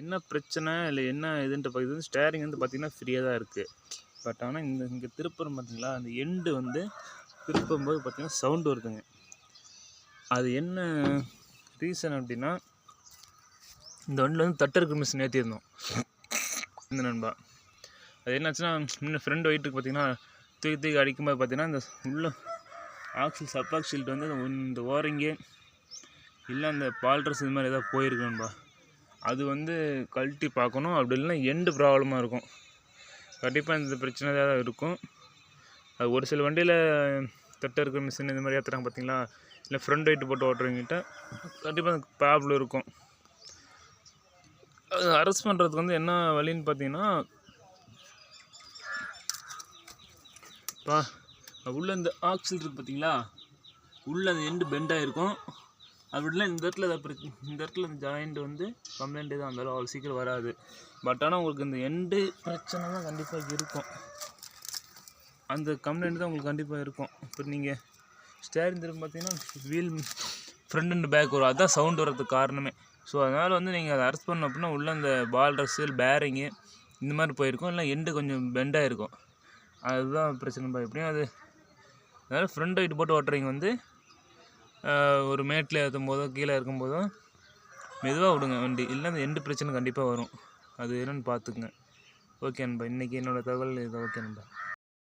என்ன பிரச்சனை இல்லை என்ன இதுன்ட்டு பார்த்து வந்து ஸ்டேரிங் வந்து பார்த்திங்கன்னா ஃப்ரீயாக தான் இருக்குது பட் ஆனால் இந்த இங்கே திருப்புறம் பார்த்திங்களா அந்த எண்டு வந்து திருப்பும்போது பார்த்திங்கன்னா சவுண்டு வருதுங்க. அது என்ன ரீசன் அப்படின்னா இந்த வண்டியில் வந்து தட்டருக்கு மிஷின் ஏற்றிருந்தோம் இந்த நண்பா. அது என்னாச்சுன்னா முன்ன ஃப்ரெண்ட் ஒயிட்டுக்கு பார்த்தீங்கன்னா தூக்கி தூக்கி அடிக்கும்போது பார்த்திங்கன்னா இந்த உள்ள ஆக்சில் சப்பாக் ஆக்சில்ட்டு வந்து அந்த இந்த ஓரங்கே இல்லை அந்த பால்ட்ரஸ் இது மாதிரி ஏதாவது போயிருக்கணும்பா அது வந்து கழட்டி பார்க்கணும். அப்படி இல்லைன்னா எண்டு ப்ராப்ளமாக இருக்கும். கண்டிப்பாக இந்த பிரச்சனை தான் இருக்கும். அது ஒரு சில வண்டியில் தட்டை இருக்கிற மிஷின் இந்த மாதிரி ஏற்றுறாங்க பார்த்தீங்களா இல்லை ஃப்ரண்ட் வெயிட் போட்டு ஓட்டுறவங்கிட்ட கண்டிப்பாக ப்ராப்ளம் இருக்கும். அது அரெஸ்ட் பண்ணுறதுக்கு வந்து என்ன வழின்னு பார்த்தீங்கன்னா பா உள்ளே இந்த ஆக்சில் இருக்குது பார்த்தீங்களா உள்ளே அந்த எண்டு பெண்டாக இருக்கும் அப்படிலாம் இந்த இடத்துல ஏதாவது இந்த இடத்துல இந்த ஜாயிண்ட் வந்து கம்ப்ளைண்ட் தான் இருந்தாலும் அவ்வளோ சீக்கிரம் வராது. பட் ஆனால் உங்களுக்கு இந்த எண்டு பிரச்சனை தான் கண்டிப்பாக இருக்கும். அந்த கம்ப்ளைண்ட் தான் உங்களுக்கு கண்டிப்பாக இருக்கும். இப்போ நீங்கள் ஸ்டேரிங் திரும்ப பார்த்தீங்கன்னா வீல் ஃப்ரண்ட் அண்ட் பேக் வரும். அதுதான் சவுண்ட் வர்றதுக்கு காரணமே. ஸோ அதனால் வந்து நீங்கள் அதை அரெஸ்ட் பண்ண அப்படின்னா உள்ளே அந்த பால் ட்ரெஸ்ஸு பேரிங்கு இந்த மாதிரி போயிருக்கும். இல்லை எண்டு கொஞ்சம் பெண்டாக இருக்கும் அதுதான் பிரச்சனை. எப்படியும் அது அதனால் ஃப்ரண்ட் ரைட் போட்டு ஓட்டுறீங்க வந்து ஒரு மேட்டில் ஏற்றும் போதோ கீழே இருக்கும்போதோ மெதுவாக விடுங்க வண்டி. இல்லை அந்த எண்டு பிரச்சனை கண்டிப்பாக வரும். அது என்னன்னு பார்த்துக்குங்க. ஓகே நண்பா. இன்றைக்கி என்னோடய தகவல் இது. ஓகே நண்பா.